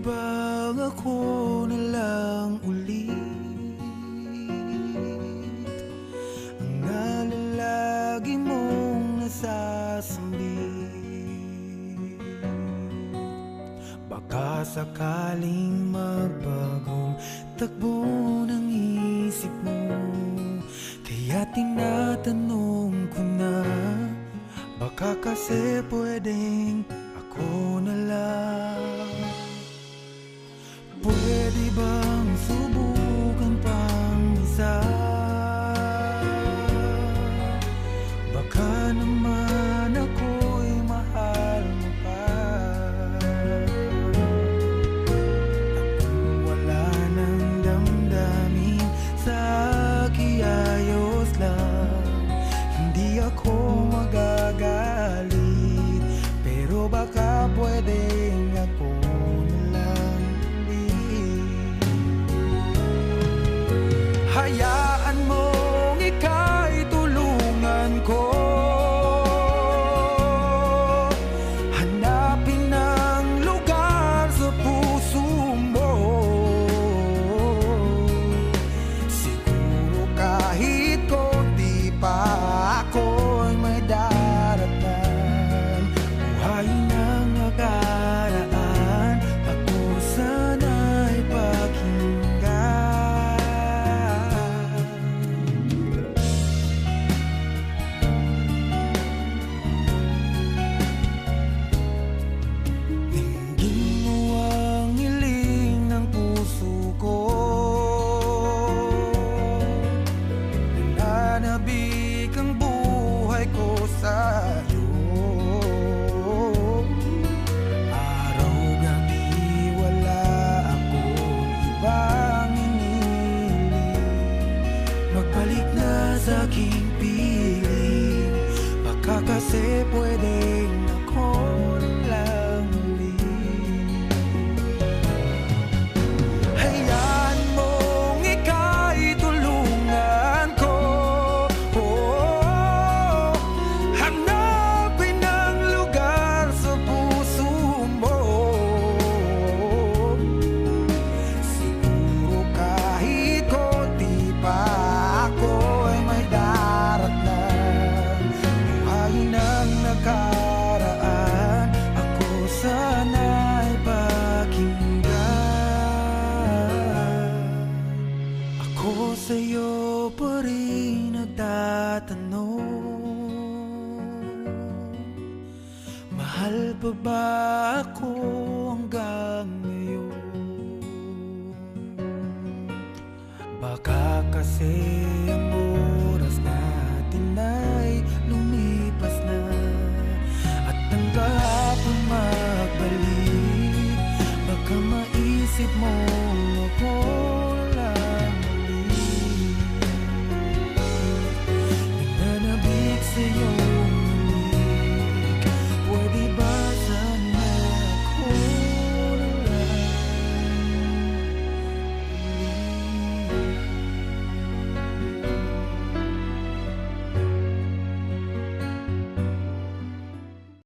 bang na lang ulit. Ang nalalagi mong nasasambit Baka sakaling magbagong takbo ng isip mo. Kaya tinatanong ko na Baka kasi pwedeng ako na lang. Yeah. aking piling Baka kasi pwedeng ako. sa'yo pa rin nagtatanong Mahal pa ba ako hanggang ngayon? Baka kasi ang oras natin ay lumipas na At ang kahapon magbalik Baka maisip mo